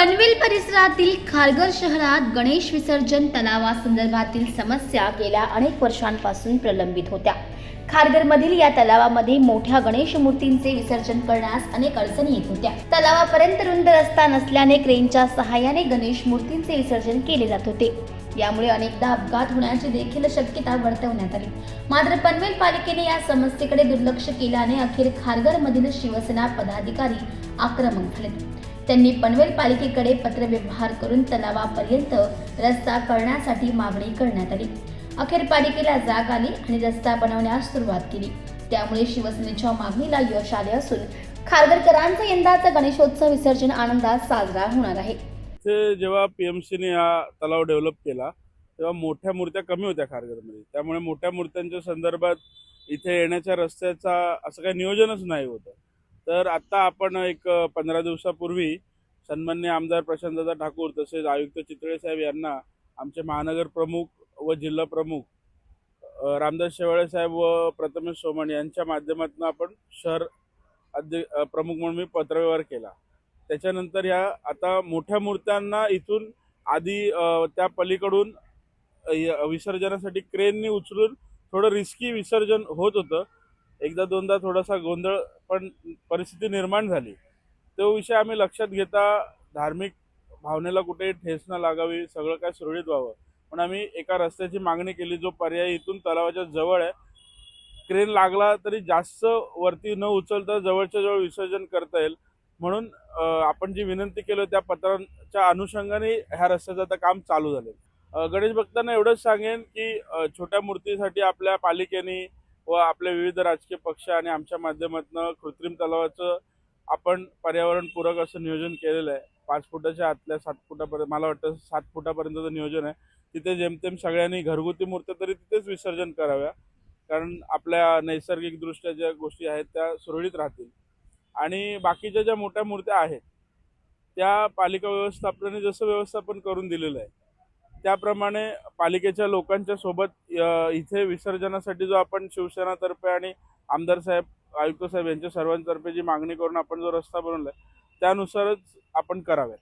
पनवेल परिसरातील खारघर शहरात गणेश विसर्जन तलावासंदर्भातील समस्या गेल्या अनेक वर्षांपासून प्रलंबित होत्या. खारघरमधील या तलावामध्ये मोठ्या गणेश मूर्तींचे विसर्जन करण्यास अनेक अडचणी येत होत्या. तलावापर्यंत रुंद रस्ता नसल्याने क्रेनच्या सहाय्याने गणेश मूर्तींचे विसर्जन केले जात होते. यामुळे अनेकदा अपघात होण्याची देखील शक्यता वर्तवण्यात आली. मात्र पनवेल पालिकेने या समस्येकडे दुर्लक्ष केल्याने अखेर खारघरमधील शिवसेना पदाधिकारी आक्रमक झाले. त्यांनी पनवेल पालिकेकडे पत्रव्यवहार करून तलावापर्यंत रस्ता करण्यासाठी मागणी करण्यात आली. अखेर पालिकेला जाग आली आणि रस्ता बनवण्यास सुरुवात केली. त्यामुळे शिवसेनेच्या मागणीला यश आले असून खारघरकरांचा यंदाचा गणेशोत्सव विसर्जन आनंदात साजरा होणार आहे. ते जेव्हा पीएमसीने हा तलाव डेव्हलप केला तेव्हा मोठ्या मूर्त्या कमी होत्या खारघरमध्ये. त्यामुळे मोठ्या मूर्त्यांच्या संदर्भात इथे येण्याच्या रस्त्याचा असं काही नियोजनच नाही होतं. तर आता आपण एक पंधरा दिवसापूर्वी सन्मान्य आमदार प्रशांतदादा ठाकूर तसेच आयुक्त चितळे साहेब यांना आमचे महानगर प्रमुख व जिल्हा प्रमुख रामदास शेवाळे साहेब व प्रथमेश सोमण यांच्या माध्यमातून आपण शहर अध्य प्रमुख म्हणून मी पत्रव्यवहार केला. त्याच्यानंतर ह्या आता मोठ्या मूर्त्यांना इथून आधी त्या पलीकडून य- विसर्जनासाठी क्रेननी उचलून थोडं रिस्की विसर्जन होत होतं. एकदा दोनदा थोडासा गोंधळ पण परिस्थिती निर्माण झाली. तो विषय आम्ही लक्षात घेता धार्मिक भावनेला कुठेही ठेस न लागावी सगळं काय सुरळीत व्हावं. पण आम्ही एका रस्त्याची मागणी केली जो पर्याय इथून तलावाच्या जवळ आहे. क्रेन लागला तरी जास्त वरती न उचलता जवळच्या जवळ विसर्जन करता येईल. म्हणून आपण जी विनंती केली त्या पत्रांच्या अनुषंगाने ह्या रस्त्याचं आता काम चालू झालं गणेश भक्तांना एवढंच सांगेन की छोट्या मूर्तीसाठी आपल्या पालिकेने व आपले विविध राजकीय पक्ष आणि आमच्या माध्यमातून कृत्रिम तलावाचं आपण पर्यावरणपूरक असं नियोजन केलेलं आहे. पाच फुटाच्या आतल्या सात फुटापर्यंत मला वाटतं सात फुटापर्यंतचं नियोजन आहे. तिथे जेमतेम सगळ्यांनी घरगुती मूर्त्या तरी तिथेच विसर्जन कराव्या. कारण आपल्या नैसर्गिकदृष्ट्या ज्या गोष्टी आहेत त्या सुरळीत राहतील. आणि बाकीच्या ज्या मोठ्या मूर्त्या आहेत त्या पालिका व्यवस्थापनाने जसं व्यवस्थापन करून दिलेलं आहे त्याप्रमाणे पालिकेच्या लोकांच्या सोबत इथे विसर्जनासाठी जो आपण शिवसेनातर्फे आणि आमदार साहेब आयुक्त साहेब यांच्या सर्वांतर्फे जी मागणी करून आपण जो रस्ता बनवलाय त्यानुसारच आपण करावे.